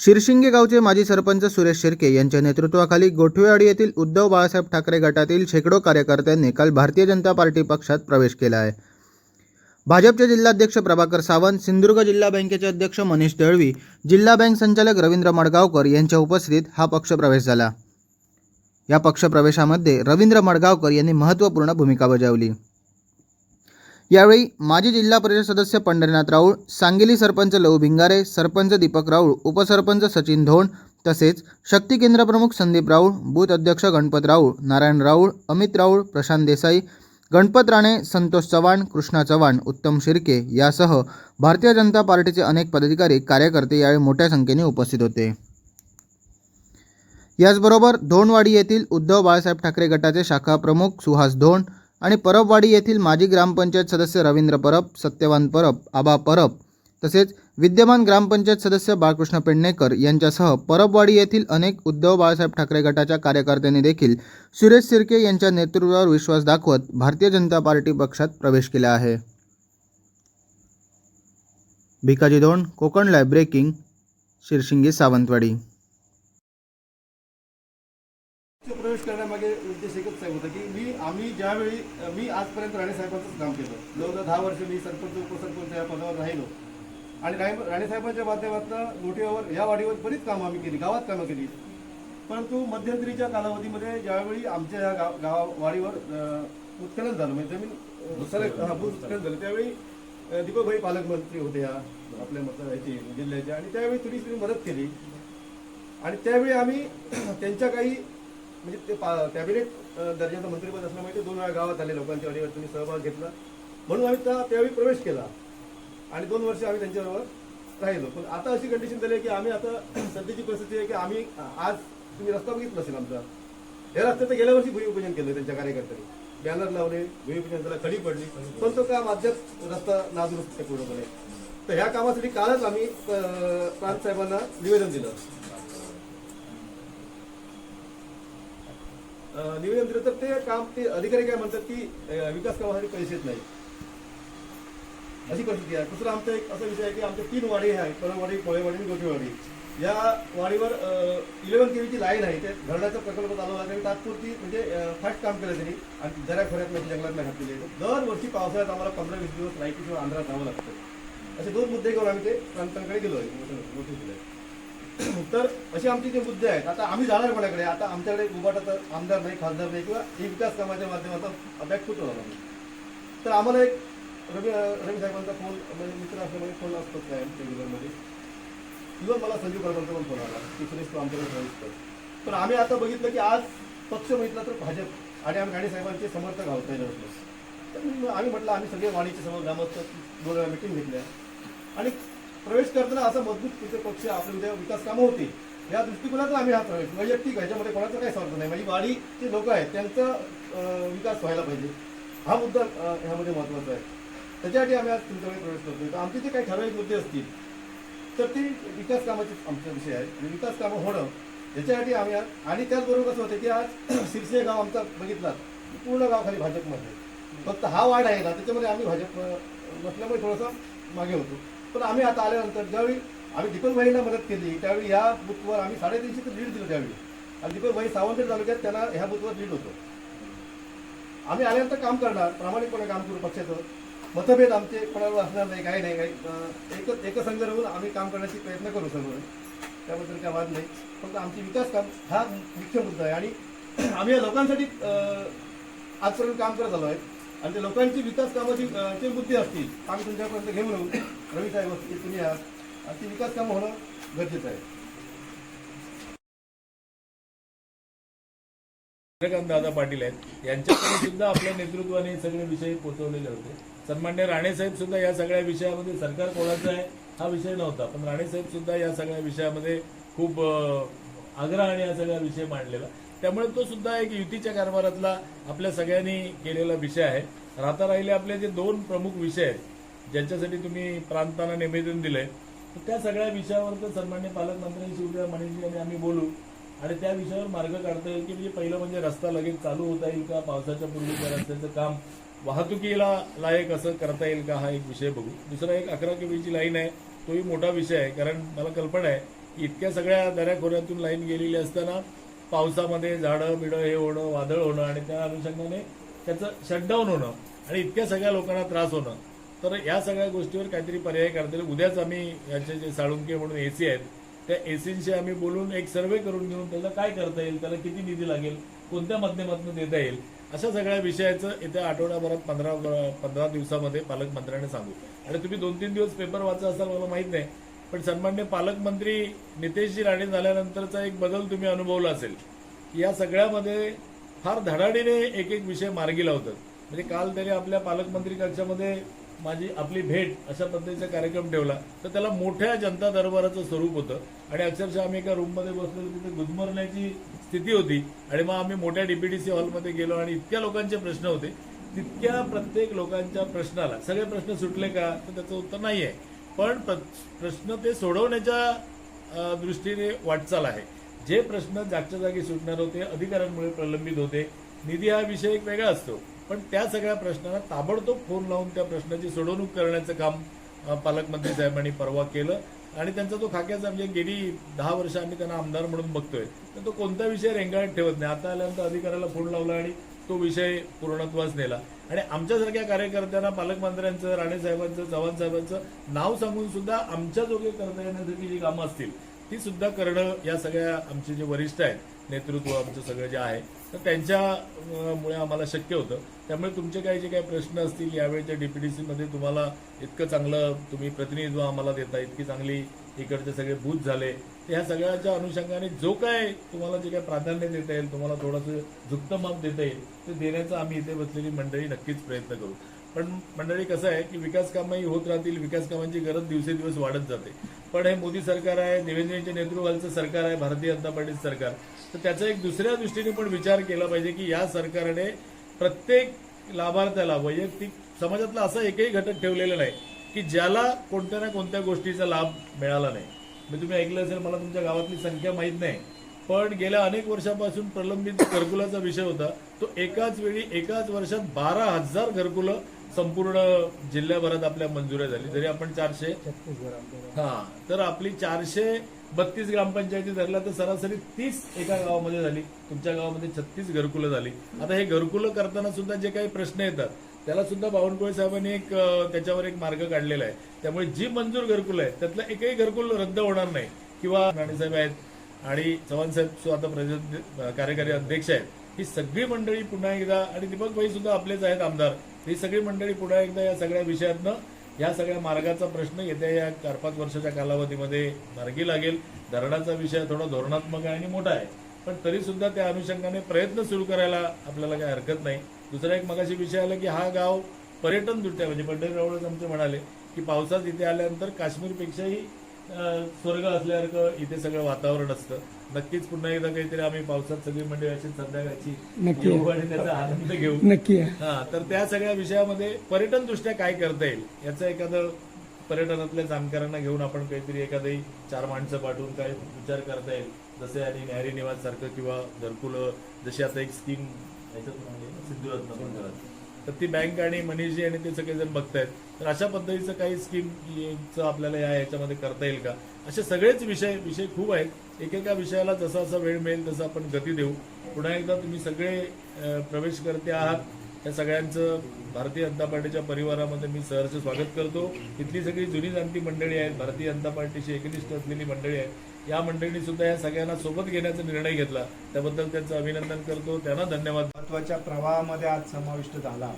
शिरशिंगे गावचे माजी सरपंच सुरेश शिर्के यांच्या नेतृत्वाखाली गोठवेवाडी येथील उद्धव बाळासाहेब ठाकरे गटातील शेकडो कार्यकर्त्यांनी काल भारतीय जनता पार्टी पक्षात प्रवेश केला आहे. भाजपचे जिल्हाध्यक्ष प्रभाकर सावंत सिंधुदुर्ग जिल्हा बँकेचे अध्यक्ष मनीष दळवी जिल्हा बँक संचालक रवींद्र मडगावकर यांच्या उपस्थितीत हा पक्षप्रवेश झाला. या पक्षप्रवेशामध्ये रवींद्र मडगावकर यांनी महत्त्वपूर्ण भूमिका बजावली. यावेळी माजी जिल्हा परिषद सदस्य पंढरीनाथ राऊळ सांगली सरपंच लहू भिंगारे सरपंच दीपक राऊळ उपसरपंच सचिन धोंड तसेच शक्ती केंद्र प्रमुख संदीप राऊळ बूथ अध्यक्ष गणपत राऊळ नारायण राऊळ अमित राऊळ प्रशांत देसाई गणपत राणे संतोष चव्हाण कृष्णा चव्हाण उत्तम शिर्के यासह भारतीय जनता पार्टीचे अनेक पदाधिकारी कार्यकर्ते यावेळी मोठ्या संख्येने उपस्थित होते. याचबरोबर धोंडवाडी येथील उद्धव बाळासाहेब ठाकरे गटाचे शाखा प्रमुख सुहास धोंड आणि परबवाडी येथील माजी ग्रामपंचायत सदस्य रवींद्र परब सत्यवान परब आबा परब तसेच विद्यमान ग्रामपंचायत सदस्य बाळकृष्ण पेडणेकर यांच्यासह परबवाडी येथील अनेक उद्धव बाळासाहेब ठाकरे गटाच्या कार्यकर्त्यांनी देखील सुरेश शिर्के यांच्या नेतृत्वावर विश्वास दाखवत भारतीय जनता पार्टी पक्षात प्रवेश केला आहे. भिकाजी दोन कोकण लाईव्ह ब्रेकिंग शिरशिंगे सावंतवाडी पक्ष प्रवेश करण्यामागे उद्देश एकच साहेब होता की मी आम्ही ज्यावेळी मी आजपर्यंत राणे साहेबांचंच काम केलं. जवळजवळ दहा वर्ष मी सरपंच उपसरपंच या पदावर राहिलो. आणि राणे राणेसाहेबांच्या माध्यमातून मोठीवर या वाडीवर बरीच कामं आम्ही केली गावात कामं केली. परंतु मध्यंतरीच्या कालावधीमध्ये ज्यावेळी आमच्या या गाव गाव वाडीवर उत्खनन झालं म्हणजे जमीन हा उत्खनन झालं. त्यावेळी दीपकभाई पालकमंत्री होते या आपल्या मत जिल्ह्याच्या जिल्ह्याचे आणि त्यावेळी थोडीशी मदत केली. आणि त्यावेळी आम्ही त्यांच्या काही म्हणजे ते कॅबिनेट दर्जाचं मंत्रीपद असल्यामुळे ते दोन वेळा गावात आले लोकांच्या वाडीवर सहभाग घेतला. म्हणून आम्ही त्या त्यावेळी प्रवेश केला. आणि दोन वर्ष आम्ही त्यांच्याबरोबर राहिलो. पण आता अशी कंडिशन झाली आहे की आम्ही आता सध्याची परिस्थिती आहे की आम्ही आज तुम्ही रस्ता बघितला असेल आमचा. या रस्त्याचं गेल्या वर्षी भूमिपूजन केलं त्यांच्या कार्यकर्त्यांनी. बॅनर लावले भूमिपूजन झालं खडी पडली. पण तो काम अद्याप रस्ता नादुरुस्त पूर्णपणे. तर ह्या कामासाठी कालच आम्ही प्रांत साहेबांना निवेदन दिलं. निवेदन दिलं तर ते काम ते अधिकारी काय म्हणतात की विकास कामासाठी पैसे येत नाही अशी परिस्थिती आहे. दुसरा आमचा एक असा विषय आहे की आमच्या तीन वाडी आहेत परवाडी कोळेवाडी आणि गोठेवाडी. या वाडीवर इलेव्हन केवीची लाईन आहे. ते धरणाचा प्रकल्प चालवला त्यांनी तात्पुरती म्हणजे फास्ट काम केलं त्यांनी. आणि जरा खोऱ्यात नाही जंगलात नाही घातलेली दरवर्षी पावसाळ्यात आम्हाला पंधरा वीस दिवस लाईटीशिवाय आंध्रात जावं लागतं. असे दोन मुद्दे घेऊन आम्ही ते प्रांतांकडे गेलो आहे. मोठे दिलंय. तर असे आमचे जे मुद्दे आहेत आता आम्ही जाणार कोणाकडे? आता आमच्याकडे उभाटा तर आमदार नाही खासदार नाही किंवा ई विकास कामाच्या माध्यमातून अभ्यास कुठं झाला नाही तर आम्हाला एक रवी रवी साहेबांचा फोन म्हणजे मित्र असल्यामुळे फोन असतो काय रेग्युलरमध्ये किंवा मला संजीव करपांचा पण फोन आला की सुरेश तू आमच्याकडे प्रवेश कर. पण आम्ही आता बघितलं की आज पक्ष बघितला तर भाजप आणि आम्ही गाडी साहेबांचे समर्थक आहोत त्याच्या तर आम्ही म्हटलं आम्ही सगळे वाणीचे समोर ग्रामस्थ दोन वेळा मिटिंग घेतल्या. आणि प्रवेश करताना असा मजबूत तिथे पक्ष आपले उद्या विकास कामं होती या दृष्टिकोनातून आम्ही हा प्रवेश वैयक्तिक ह्याच्यामध्ये कोणाचा काही स्वार्थ नाही. म्हणजे वाडीचे लोक आहेत त्यांचा विकास व्हायला पाहिजे. हा मुद्दा ह्यामध्ये महत्त्वाचा आहे. त्याच्यासाठी आम्ही आज तुमच्याकडे प्रवेश करतोय. तर आमचे जे काही ठराविक मुद्दे असतील तर ते विकास कामाचे आमचा विषय आहे. आणि विकास कामं होणं याच्यासाठी आम्ही आज आणि त्याचबरोबर कसं होतं की आज शिरसे गाव आमचा बघितला पूर्ण गाव खाली भाजपमध्ये. फक्त हा वाढ आहे ना त्याच्यामध्ये आम्ही भाजप नसल्यामुळे थोडासा मागे होतो. पण आम्ही आता आल्यानंतर ज्यावेळी आम्ही दीपक भाईंना मदत केली त्यावेळी या बुथवर आम्ही साडेतीनशेचं लीड दिलं त्यावेळी. आणि दीपक भाई सावंत तालुक्यात त्यांना ह्या बुथवर लीड होतो. आम्ही आल्यानंतर काम करणार प्रामाणिकपणे काम करू पक्षाचं. मतभेद आमचे कोणावर असणार नाही काही नाही काही एकच एक एकसंघ राहून आम्ही काम करण्याची प्रयत्न करू सर्व त्याबद्दल काय वाद नाही. फक्त आमची विकास काम हा मुख्य मुद्दा आहे. आणि आम्ही या लोकांसाठी आजपर्यंत काम करत आलो आहे. आणि ते लोकांची विकास कामाची अं, जे मुद्दे असतील आम्ही तुमच्यापर्यंत घेऊन येऊ. रवी साहेब असतील तुम्ही या. आणि ती विकास कामं होणं गरजेचं आहे. चंद्रकांत दादा पाटील आहेत. यांच्याकडे सुद्धा आपल्या नेतृत्वाने सगळे विषय पोहोचवलेले होते. सन्मान्य राणेसाहेब सुद्धा या सगळ्या विषयामध्ये सरकार कोणाचं आहे हा विषय नव्हता. पण राणेसाहेब सुद्धा या सगळ्या विषयामध्ये खूप आग्रह आग्रहाने हा सगळा विषय मांडलेला. त्यामुळे तो सुद्धा एक युतीच्या कारभारातला आपल्या सगळ्यांनी केलेला विषय आहे. राहता राहिले आपले जे दोन प्रमुख विषय आहेत ज्यांच्यासाठी तुम्ही प्रांतांना निवेदन दिलंय तर त्या सगळ्या विषयावर तर सन्मान्य पालकमंत्री शिवराय मणिजी आणि आम्ही बोलू. आणि त्या विषयावर मार्ग काढता येईल की म्हणजे पहिलं म्हणजे रस्ता लगेच चालू होता येईल का पावसाच्या पूर्वी त्या रस्त्याचं काम वाहतुकीला लायक असं करता येईल का हा एक विषय बघू. दुसरा एक अकरा केवीची लाईन आहे तोही मोठा विषय आहे कारण मला कल्पना आहे की इतक्या सगळ्या दऱ्याखोऱ्यातून लाईन गेलेली असताना पावसामध्ये झाडं बिडं हे होणं वादळ होणं आणि त्या अनुषंगाने त्याचं शटडाऊन होणं आणि इतक्या सगळ्या लोकांना त्रास होणं. तर या सगळ्या गोष्टीवर काहीतरी पर्याय करता येईल उद्याच आम्ही याचे जे साळुंके म्हणून एसी आहेत त्या एसींशी आम्ही बोलून एक सर्वे करून घेऊन त्याला काय करता येईल त्याला किती निधी लागेल कोणत्या माध्यमातून देता येईल अशा सगळ्या विषयाचं येत्या आठवड्याभरात पंधरा पंधरा दिवसामध्ये पालकमंत्र्यांनी सांगू. आणि तुम्ही दोन तीन दिवस पेपर वाचा असाल मला माहीत नाही. पण सन्मान्य पालकमंत्री नितेशजी राणे झाल्यानंतरचा एक बदल तुम्ही अनुभवला असेल. या सगळ्यामध्ये फार धडाडीने एक एक विषय मार्गी लावतात. म्हणजे काल त्याने आपल्या पालकमंत्री कक्षामध्ये माझी आपली भेट अशा पद्धतीचा कार्यक्रम ठेवला. तर त्याला मोठ्या जनता दरबाराचं स्वरूप होतं. आणि अक्षरशः आम्ही एका रूममध्ये बसलेलो तिथे गुदमरण्याची स्थिती होती. आणि मग आम्ही मोठ्या डीपीडीसी हॉलमध्ये गेलो आणि इतक्या लोकांचे प्रश्न होते. तितक्या प्रत्येक लोकांच्या प्रश्नाला सगळे प्रश्न सुटले का? तर त्याचं उत्तर नाही आहे पण प्र- प्रश्न ते सोडवण्याच्या दृष्टीने वाटचाल आहे. जे प्रश्न जागच्या जागी सुटणार होते अधिकाऱ्यांमुळे प्रलंबित होते. निधी हा विषय एक वेगळा असतो. पण त्या सगळ्या प्रश्नांना ताबडतोब फोन लावून त्या प्रश्नाची सोडवणूक करण्याचं काम पालकमंत्री साहेबांनी परवा केलं. आणि त्यांचा तो खाक्याचा म्हणजे गेली दहा वर्ष आम्ही त्यांना आमदार म्हणून बघतोय. तर तो कोणता विषय रेंगाळत ठेवत नाही. आता आल्यानंतर अधिकाऱ्याला फोन लावला आणि तो विषय पूर्णत्वास नेला. आणि आमच्यासारख्या कार्यकर्त्यांना पालकमंत्र्यांचं राणेसाहेबांचं चव्हाण साहेबांचं नाव सांगून सुद्धा आमच्या जोगे करता येण्यासाठी जी कामं असतील ती सुद्धा करणं या सगळ्या आमचे जे वरिष्ठ आहेत नेतृत्व आमचं सगळं जे आहे तर त्यांच्यामुळे आम्हाला शक्य होतं. त्यामुळे तुमचे काही जे काही प्रश्न असतील यावेळच्या डीपीडीसी मध्ये तुम्हाला इतकं चांगलं तुम्ही प्रतिनिधित्व आम्हाला देता इतकी चांगली इकडचे सगळे बूथ झाले. तर ह्या सगळ्याच्या अनुषंगाने जो काय तुम्हाला जे काय प्राधान्य देता येईल तुम्हाला थोडंसं झुकतं माप देता येईल ते देण्याचा आम्ही इथे बसलेली मंडळी नक्कीच प्रयत्न करू. पण मंडळी कसं आहे की विकास कामंही होत राहतील विकास कामांची गरज दिवसेदिवस वाढत जाते. पण हे मोदी सरकार आहे देवेंद्रजींच्या नेतृत्वाचं सरकार आहे भारतीय जनता पार्टीचं सरकार. तर त्याचा एक दुसऱ्या दृष्टीने पण विचार केला पाहिजे की या सरकारने प्रत्येक लाभार्थ्याला वैयक्तिक समाजातला असा एकही घटक ठेवलेला नाही की ज्याला कोणत्या ना कोणत्या गोष्टीचा लाभ मिळाला नाही. मी तुम्ही ऐकलं असेल मला तुमच्या गावातली संख्या माहीत नाही. पण गेल्या अनेक वर्षापासून प्रलंबित घरकुलाचा विषय होता. तो एकाच वेळी एकाच वर्षात बारा हजार घरकुलं संपूर्ण जिल्ह्याभरात आपल्या मंजुऱ्या झाली. जरी आपण चारशे हा तर आपली चारशे बत्तीस ग्रामपंचायती धरल्या तर सरासरी तीस एका गावामध्ये झाली. तुमच्या गावामध्ये छत्तीस घरकुलं झाली. आता हे घरकुलं करताना सुद्धा जे काही प्रश्न येतात त्याला सुद्धा बावनकुळे साहेबांनी एक त्याच्यावर एक मार्ग काढलेला आहे. त्यामुळे जी मंजूर घरकुलं आहे त्यातलं एकही घरकुल रद्द होणार नाही. किंवा राणेसाहेब आहेत आणि चव्हाण साहेब सु- आता प्रेसिडेंट कार्यकारी अध्यक्ष आहेत. ही सगळी मंडळी पुन्हा एकदा आणि दीपक भाई सुद्धा आपलेच आहेत आमदार. ही सगळी मंडळी पुन्हा एकदा या सगळ्या विषयातनं या सगळ्या मार्गाचा प्रश्न येत्या या चार पाच वर्षाच्या कालावधीमध्ये मार्गी लागेल. धरणाचा विषय थोडा धोरणात्मक आहे आणि मोठा आहे. पण तरी सुद्धा त्या अनुषंगाने प्रयत्न सुरू करायला आपल्याला काही हरकत नाही. दुसरा एक मगाशी विषय आला की हा गाव पर्यटन दृष्ट्या म्हणजे पंढरीरावळच आमचे म्हणाले की पावसात इथे आल्यानंतर काश्मीरपेक्षाही स्वर्ग असल्यासारखं इथे सगळं वातावरण असतं. नक्कीच पुन्हा एकदा काहीतरी आम्ही पावसात सगळी मंडळी अशी संध्याकाळची. येऊ आणि त्याचा आनंद घेऊ. नक्की. हा तर त्या सगळ्या विषयामध्ये पर्यटन दृष्ट्या काय करता येईल याचं एखादं पर्यटनातल्या जाणकारांना घेऊन आपण काहीतरी एखादी चार माणसं पाठवून काय विचार करता येईल जसे आणि न्यारी निवास सारखं किंवा घरकुलं जशी आता एक स्कीम याच्यातून ना, सिंधुरत्न मंदिरात तर ती बँक आणि मनीषजी आणि ते सगळेजण बघतायत. तर अशा पद्धतीचं काही स्कीमचं आपल्याला या याच्यामध्ये करता येईल का? असे सगळेच विषय विषय खूप आहेत. एकेका विषयाला जसा जसा वेळ मिळेल तसं आपण गती देऊ. पुन्हा एकदा तुम्ही सगळे प्रवेश करते आहात. त्या सगळ्यांचं भारतीय जनता पार्टीच्या परिवारामध्ये मी सहर्ष स्वागत करतो. इथली सगळी जुनी जाणती मंडळी आहेत. भारतीय जनता पार्टीशी एकनिष्ठ असलेली मंडळी आहेत. या मंडळींनी सुद्धा या सगळ्यांना सोबत घेण्याचा निर्णय घेतला. त्याबद्दल त्यांचं अभिनंदन करतो. त्यांना धन्यवाद. महत्त्वाच्या प्रवाहामध्ये आज समाविष्ट झाला.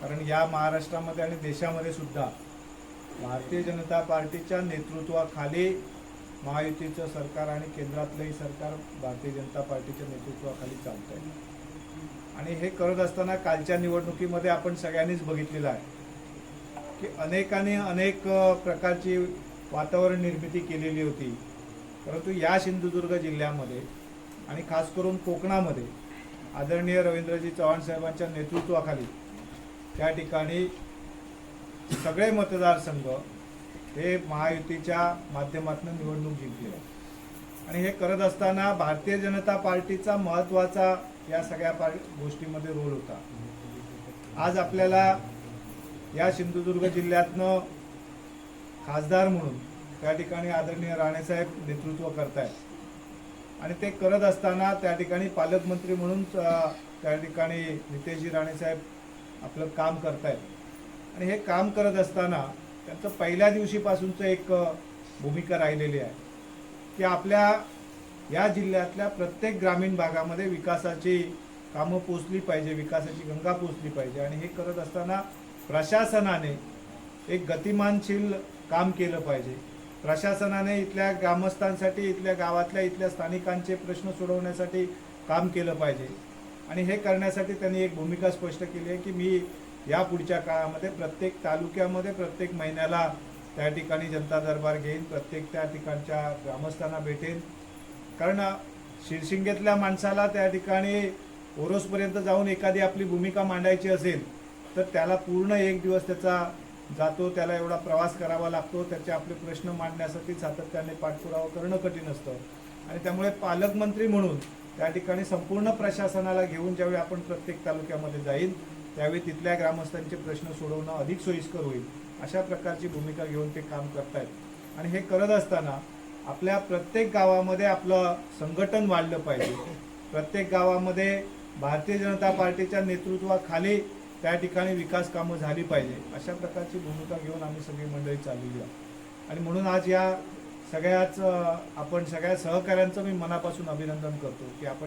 कारण या महाराष्ट्रामध्ये आणि देशामध्ये सुद्धा भारतीय जनता पार्टीच्या नेतृत्वाखाली महायुतीचं सरकार आणि केंद्रातलंही सरकार भारतीय जनता पार्टीच्या नेतृत्वाखाली चालत आहे आणि हे करत असताना कालच्या निवडणुकीमध्ये आपण सगळ्यांनीच बघितलेलं आहे की अनेकाने अनेक प्रकारची वातावरण निर्मिती केलेली होती. परंतु या सिंधुदुर्ग जिल्ह्यामध्ये आणि खास करून कोकणामध्ये आदरणीय रवींद्रजी चव्हाण साहेबांच्या नेतृत्वाखाली त्या ठिकाणी सगळे मतदारसंघ हे महायुतीच्या माध्यमातून निवडणूक जिंकले. आणि हे करत असताना भारतीय जनता पार्टीचा महत्त्वाचा या सगळ्या पार गोष्टीमध्ये रोल होता. आज आपल्याला या सिंधुदुर्ग जिल्ह्यातनं खासदार म्हणून त्या ठिकाणी आदरणीय राणेसाहेब नेतृत्व करतायत. आणि ते करत असताना त्या ठिकाणी पालकमंत्री म्हणून त्या ठिकाणी नितेशजी राणेसाहेब आपलं काम करतायत. आणि हे काम करत असताना त्यांचं पहिल्या दिवशीपासूनचं एक भूमिका राहिलेली आहे. की आपल्या या जिल्ह्यातल्या प्रत्येक ग्रामीण भागामध्ये विकासाची कामं पोचली पाहिजे विकासाची गंगा पोचली पाहिजे. आणि हे करत असताना प्रशासनाने एक गतिमानशील काम केलं पाहिजे. प्रशासनाने इथल्या ग्रामस्थांसाठी इथल्या गावातल्या इथल्या स्थानिकांचे प्रश्न सोडवण्यासाठी काम केलं पाहिजे. आणि हे करण्यासाठी त्यांनी एक भूमिका स्पष्ट केली आहे की मी या पुढच्या काळामध्ये प्रत्येक तालुक्यामध्ये प्रत्येक महिन्याला त्या ठिकाणी जनता दरबार घेईन प्रत्येक त्या ठिकाणच्या ग्रामस्थांना भेटेन. कारण शिरशिंगेतल्या माणसाला त्या ठिकाणी ओरोसपर्यंत जाऊन एखादी आपली भूमिका मांडायची असेल तर त्याला पूर्ण एक दिवस त्याचा जातो त्याला एवढा प्रवास करावा लागतो त्याचे आपले प्रश्न मांडण्यासाठी सातत्याने पाठपुरावा करणं कठीण असतं. आणि त्यामुळे पालकमंत्री म्हणून त्या ठिकाणी संपूर्ण प्रशासनाला घेऊन ज्यावेळी आपण प्रत्येक तालुक्यामध्ये जाईल त्यावेळी तिथल्या ग्रामस्थांचे प्रश्न सोडवणं अधिक सोयीस्कर होईल अशा प्रकारची भूमिका घेऊन ते काम करतायत. आणि हे करत असताना आपल्या प्रत्येक गावामध्ये आपलं संघटन वाढलं पाहिजे. प्रत्येक गावामध्ये भारतीय जनता पार्टीच्या नेतृत्वाखाली त्या ठिकाणी विकास कामं झाली पाहिजे अशा प्रकारची भूमिका घेऊन आम्ही सगळी मंडळी चाललेली आहोत. आणि म्हणून आज या सगळ्याच आपण सगळ्या सहकाऱ्यांचं मी मनापासून अभिनंदन करतो की आपण